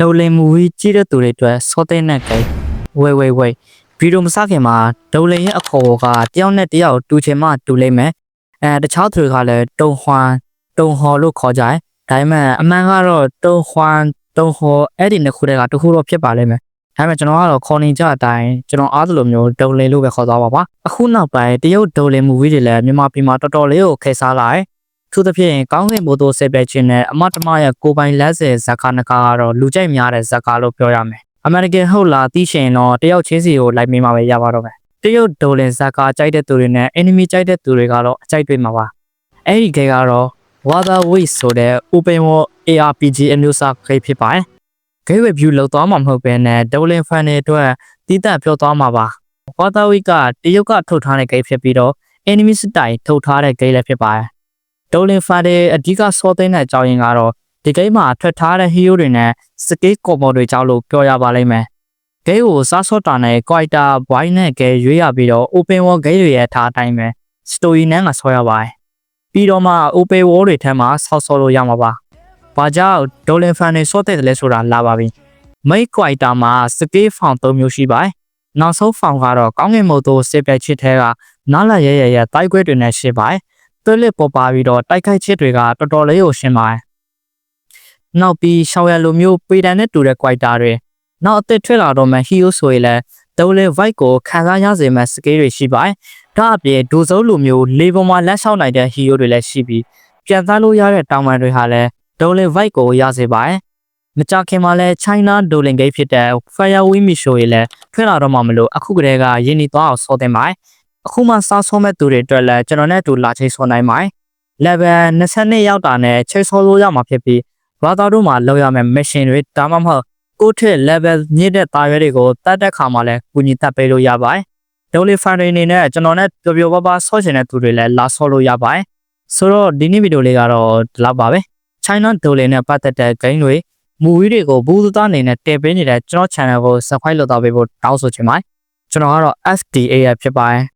ဒုံလင်မူဝီကြည့်တဲ့သူတွေအတွက်စောသိတဲ့ကိန်းဝေးဝေးဝေးဗီဒီယိုမစခင်မှာဒုံလင်ရဲ့အခေါ်ကတယောက်နဲ့တယောက်တူချင်မှတူလိမ့်မယ်အဲတခြားသူတွေကလည်းတုံဟွမ်တုံဟော်လို့ခေါ်ကြတယ်ဒါပေမဲ့အမှန်ကတော့တုံဟွမ်တုံဟော်အဲ့ဒီနှစ်ခုတည်းကတစ်ခုတော့ဖြစ်ပါလိမ့်မယ်ဒါပေမဲ့ကျွန်တော်ကတော့ခေါ်နေကြအတိုင်းကျွန်တော်အားသလိုမျိုးဒုံလင်လို့ပဲခေါ်သွားပါပါအခုနောက်ပိုင်းတရုတ်ဒုံလင်မူဝီတွေလည်းမြန်မာပြည်မှာတော်တော်လေးကိုခေတ်စားလာတယ် သူသဖြင့်ကောင်းကင်ဘိုးတို့ဆက်ပြခြင်းနဲ့အမတ်တမရဲ့ကိုပိုင်လက်ဆယ်ဇာကာနကာကတော့လူကြိုက်များတဲ့ဇာကာလို့ပြောရမယ်။ American ဟုတ်လားသိရှင်တော့တယောက်ချင်းစီကိုလိုက်မိမှာပဲရပါတော့မယ်။တရုတ်ဒိုလင်ဇာကာကြိုက်တဲ့သူတွေနဲ့ enemy ကြိုက်တဲ့သူတွေကတော့အကြိုက်တွေ့မှာပါ။အဲ့ဒီဂိမ်းကတော့ Water Waste ဆိုတဲ့ Open World ARPG အမျိုးအစားဂိမ်းဖြစ်ပါတယ်။ Game review လုပ်သွားမှာမဟုတ်ဘဲနဲ့ဒိုလင် fan တွေအတွက်တည်တံ့ပြောသွားမှာပါ။ Water Waste ကတရုတ်ကထုတ်ထားတဲ့ဂိမ်းဖြစ်ပြီးတော့ enemy စတိုင်ထုတ်ထားတဲ့ဂိမ်းလည်းဖြစ်ပါတယ်။ ဒိုလင်ဖာတဲ့အဓိကစောသိမ်းတဲ့အကြောင်းရင်းကတော့ဒီဂိမ်းမှာထွက်ထားတဲ့ hero တွေနဲ့ skill combo တွေကြောင့်လို့ပြောရပါလိမ့်မယ်။ဂိမ်းကိုစားစောတာနဲ့ quieter boy နဲ့ဂဲရွေးရပြီးတော့ open world ဂိမ်းတွေရဲ့ထားအတိုင်းပဲ story နဲ့ကဆွဲရပါတယ်။ပြီးတော့မှ open world တွေထဲမှာဆောက်ဆော်လို့ရမှာပါ။ဘာကြောင့်ဒိုလင်ဖန်တွေစောတဲ့တယ်လဲဆိုတာလာပါပြီ။ main quieter မှာ skill found ၃မျိုးရှိပါတယ်။နောက်ဆုံး found ကတော့ကောင်းကင်မို့သို့စစ်ပြက်ချစ်ထဲကနားလာရဲရဲရဲတိုက်ခွဲတွေနဲ့ရှိပါတယ်။ သွေးလက်ပေါ်ပါပြီးတော့တိုက်ခိုက်ချစ်တွေကတော်တော်လေးကိုရှင်းပါတယ်။နောက်ပြီးရှောင်းရလိုမျိုးပေတန်နဲ့တူတဲ့ quieter တွေနောက်အသက်ထွက်လာတော့မှ hero ဆိုရင်လည်းဒုံးလေး vibe ကိုခံစားရစေမဲ့ skill တွေရှိပါတယ်။ဒါအပြင်ဒူစုံလိုမျိုးလေပေါ်မှာလက်လျှောက်နိုင်တဲ့ hero တွေလည်းရှိပြီးပြန်သားလို့ရတဲ့တောင်ပန်တွေဟာလည်းဒုံးလေး vibe ကိုရစေပါတယ်။မကြခင်မှာလဲ China Dueling Game ဖြစ်တဲ့ Firewing Mission ရေလည်းထွက်လာတော့မှမလို့အခုကတည်းကရင်းနှီးသွားအောင်စောတင်ပါတယ်။ အခုမှစားဆုံးမဲ့သူတွေအတွက်လည်းကျွန်တော်နဲ့အတူလာချိတ်ဆောနိုင်ပါတယ်။ level 22ရောက်တာနဲ့ချိတ်ဆောလို့ရမှာဖြစ်ပြီးဘာသာတို့မှာလောက်ရမယ့် mission တွေဒါမှမဟုတ်ကိုယ့်ထက် level မြင့်တဲ့တာရွဲတွေကိုတတ်တဲ့ခါမှာလည်းကူညီတတ်ပေးလို့ရပါတယ်။ Dolly Fan တွေအနေနဲ့ကျွန်တော်နဲ့ပျော်ပျော်ပါးပါးဆော့ချင်တဲ့သူတွေလည်းလာဆော့လို့ရပါတယ်။ဆိုတော့ဒီနေ့ဗီဒီယိုလေးကတော့ဒီလောက်ပါပဲ။ China Dolly နဲ့ပတ်သက်တဲ့ game တွေ movie တွေကိုဘူးသသားအနေနဲ့တည်ပေးနေတဲ့ကျွန်တော် channel ကို subscribe လုပ်တော့ပေးဖို့တောင်းဆိုချင်ပါတယ်။ကျွန်တော်ကတော့ SDA ရဖြစ်ပါတယ်